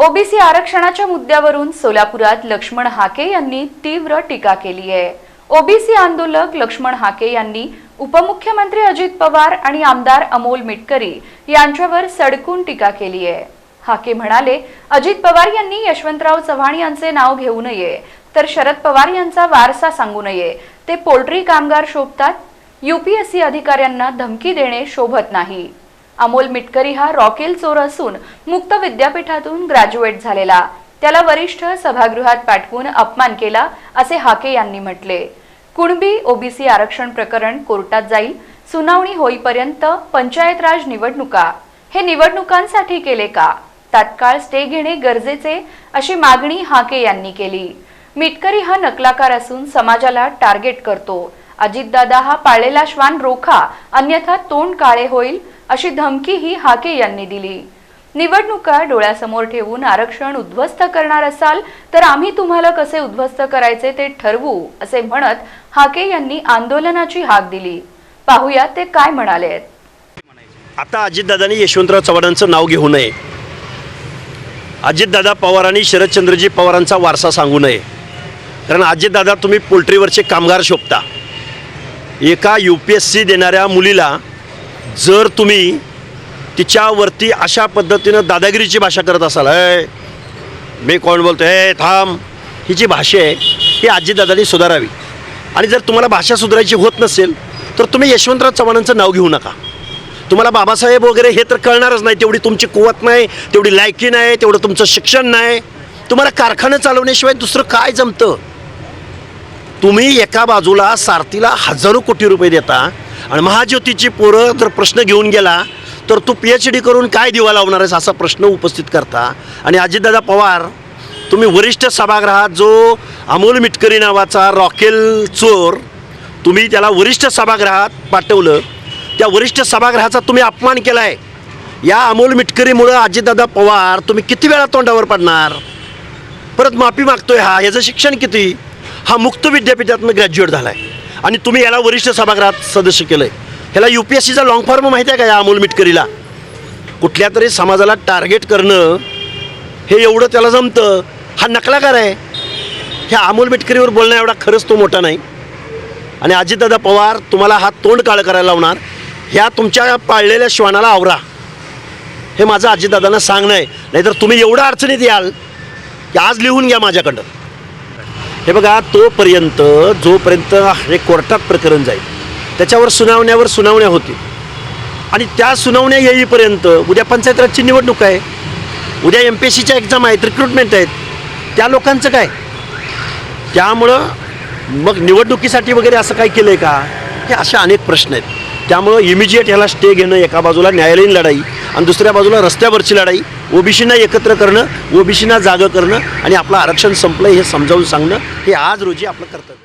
OBC आरक्षणाच्या मुद्द्यावरून सोलापुरात लक्ष्मण हाके यांनी तीव्र टीका केली आहे. ओबीसी आंदोलक लक्ष्मण हाके यांनी उपमुख्यमंत्री अजित पवार आणि आमदार अमोल मिटकरी यांच्यावर सडकून टीका केली आहे. हाके म्हणाले अजित पवार यांनी यशवंतराव चव्हाण यांचे नाव घेऊ नये तर शरद पवार यांचा वारसा सांगू नये. ते पोल्ट्री कामगार शोभतात. युपीएससी अधिकाऱ्यांना धमकी देणे शोभत नाही. अमोल मिटकरी हा रॉकेल चोर असून मुक्त विद्यापीठातून ग्रॅज्युएट झालेला. त्याला वरिष्ठ सभागृहात पाठवून अपमान केला असे हाके यांनी म्हटले. कुणबी ओबीसी आरक्षण प्रकरण कोर्टात जाईल. सुनावणी होईपर्यंत पंचायत राज निवडणुका. हे निवडणुकांसाठी केले का? तात्काळ स्टे घेणे गरजेचे अशी मागणी हाके यांनी केली. मिटकरी हा नकलाकार असून समाजाला टार्गेट करतो. अजितदादा हा पाळलेला श्वान रोखा अन्यथा तोंड काळे होईल अशी धमकीही हाके यांनी दिली. निवडणुका डोळ्यासमोर ठेवून आरक्षण उद्ध्वस्त करणार असाल तर आम्ही तुम्हाला कसे उद्ध्वस्त करायचे ते ठरवू असे म्हणत हाके यांनी आंदोलनाची हाक दिली. पाहूया ते काय म्हणाले आता अजितदादांनी यशवंतराव चव्हाणांचं नाव घेऊ नये. अजितदादा पवारांनी शरदचंद्रजी पवारांचा वारसा सांगू नये. कारण अजितदादा तुम्ही पोल्ट्रीवरचे कामगार शोभता. एका यू पी एस सी देणाऱ्या मुलीला जर तुम्ही तिच्यावरती अशा पद्धतीनं दादागिरीची भाषा करत असाल अय मी कोण बोलतो हे थांब. ही जी भाषा आहे ही अजितदादांनी सुधारावी. आणि जर तुम्हाला भाषा सुधारायची होत नसेल तर तुम्ही यशवंतराव चव्हाणांचं नाव घेऊ नका. तुम्हाला बाबासाहेब वगैरे हे तर कळणारच नाही तेवढी तुमची कुवत नाही तेवढी लायकी नाही तेवढं तुमचं शिक्षण नाही. तुम्हाला कारखानं चालवण्याशिवाय दुसरं काय जमतं? तुम्ही एका बाजूला सारथीला हजारो कोटी रुपये देता आणि महाज्योतीची पोरं जर प्रश्न घेऊन गेला तर तू पी एच डी करून काय दिवा लावणार आहेस असा प्रश्न उपस्थित करता. आणि अजितदादा पवार तुम्ही वरिष्ठ सभागृहात जो अमोल मिटकरी नावाचा रॉकेल चोर तुम्ही त्याला वरिष्ठ सभागृहात पाठवलं. त्या वरिष्ठ सभागृहाचा तुम्ही अपमान केला आहे या अमोल मिटकरीमुळं अजितदादा पवार तुम्ही किती वेळा तोंडावर पडणार? परत माफी मागतोय हा. याचं शिक्षण किती? हा मुक्त विद्यापीठातनं ग्रॅज्युएट झाला आहे आणि तुम्ही याला वरिष्ठ सभागृहात सदस्य केलं आहे ह्याला यू पी एस सीचा लॉंग फॉर्म माहिती आहे का या अमोल मिटकरीला? कुठल्या तरी समाजाला टार्गेट करणं हे एवढं त्याला जमतं. हा नकलाकार आहे. ह्या अमोल मिटकरीवर बोलणं एवढा खरंच तो मोठा नाही. आणि अजितदादा पवार तुम्हाला हा तोंड काळ करायला लावणार. ह्या तुमच्या पाळलेल्या श्वानाला आवरा. हे माझं अजितदादांना सांगणं आहे. नाहीतर तुम्ही एवढ्या अडचणीत याल की आज लिहून घ्या माझ्याकडं. हे बघा तोपर्यंत जोपर्यंत हे कोर्टात प्रकरण जाईल त्याच्यावर सुनावण्यावर सुनावण्या होतील. आणि त्या सुनावण्या येईपर्यंत उद्या पंचायत राजची निवडणूक आहे. उद्या एम पी एस सीच्या एक्झाम आहेत रिक्रुटमेंट आहेत. त्या लोकांचं काय? त्यामुळं मग निवडणुकीसाठी वगैरे असं काय केलं आहे का? हे असे अनेक प्रश्न आहेत. त्यामुळं इमिजिएट ह्याला स्टे घेणं एका बाजूला न्यायालयीन लढाई आणि दुसऱ्या बाजूला रस्त्यावरची लढाई ओबीसींना एकत्र करणं ओबीसींना जागं करणं आणि आपलं आरक्षण संपलं हे समजावून सांगणं हे आज रोजी आपलं कर्तव्य